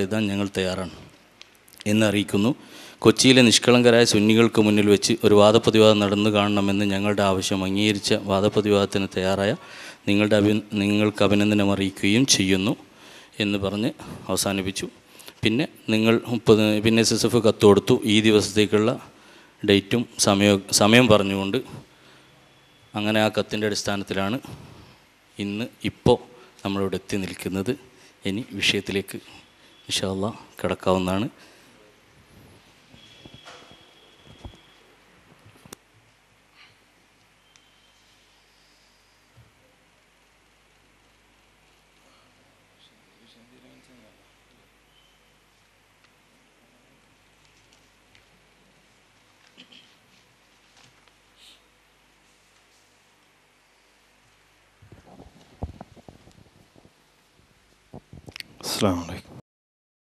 എഴുതാൻ ഞങ്ങൾ തയ്യാറാണ്. എന്നറിയിക്കുന്നു കൊച്ചിയിലെ നിഷ്കളങ്കരായ സുന്നികൾക്ക് മുന്നിൽ വെച്ച് ഒരു വാദപ്രതിവാദം നടന്നു കാണണമെന്ന് ഞങ്ങളുടെ ആവശ്യം അംഗീകരിച്ച വാദപ്രതിവാദത്തിന് തയ്യാറായ നിങ്ങളുടെ അഭി നിങ്ങൾക്ക് അഭിനന്ദനം അറിയിക്കുകയും ചെയ്യുന്നു എന്ന് പറഞ്ഞ് അവസാനിപ്പിച്ചു. പിന്നെ നിങ്ങൾ മുപ്പത് പിന്നെ എസ് എസ് എഫ് കത്ത് കൊടുത്തു. ഈ ദിവസത്തേക്കുള്ള ഡേറ്റും സമയവും സമയം പറഞ്ഞുകൊണ്ട് അങ്ങനെ ആ കത്തിന്റെ അടിസ്ഥാനത്തിലാണ് ഇന്ന് ഇപ്പോൾ നമ്മളിവിടെ എത്തി നിൽക്കുന്നത്. ഇനി വിഷയത്തിലേക്ക് ഇൻഷാല്ല കിടക്കാവുന്നതാണ്. അസ്സാം വലൈക്കും